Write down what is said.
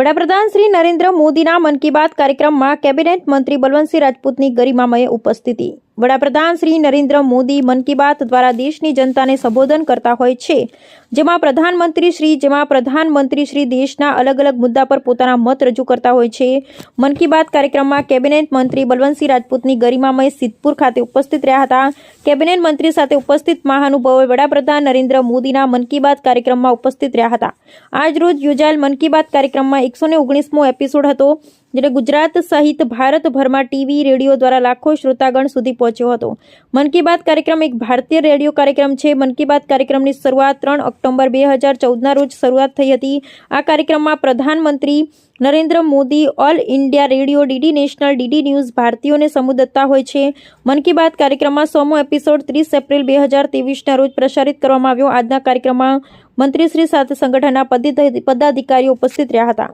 વડાપ્રધાન શ્રી નરેન્દ્ર મોદીના મન કી બાત કાર્યક્રમમાં કેબિનેટ મંત્રી બલવંતસિંહ રાજપૂતની ગરિમામય ઉપસ્થિતિ. વડાપ્રધાન શ્રી નરેન્દ્ર મોદી મન કી બાત દ્વારા દેશની જનતાને સંબોધન કરતા હોય છે. જેમાં પ્રધાનમંત્રી શ્રી, જેમાં પ્રધાનમંત્રી શ્રી દેશના અલગ અલગ મુદ્દા પર પોતાના મત રજૂ કરતા હોય છે. મન કી બાત કાર્યક્રમમાં કેબિનેટ મંત્રી બલવંતસિંહ રાજપૂતની ગરિમામય સિદ્ધપુર ખાતે ઉપસ્થિત રહ્યા હતા. કેબિનેટ મંત્રી સાથે ઉપસ્થિત મહાનુભાવોએ વડાપ્રધાન નરેન્દ્ર મોદીના મન કી બાત કાર્યક્રમમાં ઉપસ્થિત રહ્યા હતા. આજ રોજ યોજાયેલ મન કી બાત કાર્યક્રમમાં એકસો ઓગણીસમો એપિસોડ હતો. જેને ગુજરાત સહિત ભારતભરમાં ટીવી, રેડિયો દ્વારા લાખો શ્રોતાગણ સુધી પહોંચ્યો હતો. મન કી બાત કાર્યક્રમ એક ભારતીય રેડિયો કાર્યક્રમ છે. મન કી બાત કાર્યક્રમની શરૂઆત ત્રણ ઓક્ટોબર બે હજાર ચૌદના રોજ શરૂઆત થઈ હતી. આ કાર્યક્રમમાં પ્રધાનમંત્રી Narendra Modi, All India Radio, DD National, DD News, ભારતીયોને સમુદત્તા હોય છે. મન કી બાત કાર્યક્રમમાં સોમો એપિસોડ ત્રીસ એપ્રિલ બે હજાર ત્રેવીસના રોજ પ્રસારિત કરવામાં આવ્યો. આજના કાર્યક્રમમાં મંત્રીશ્રી સાથે સંગઠનના પદાધિકારીઓ ઉપસ્થિત રહ્યા હતા.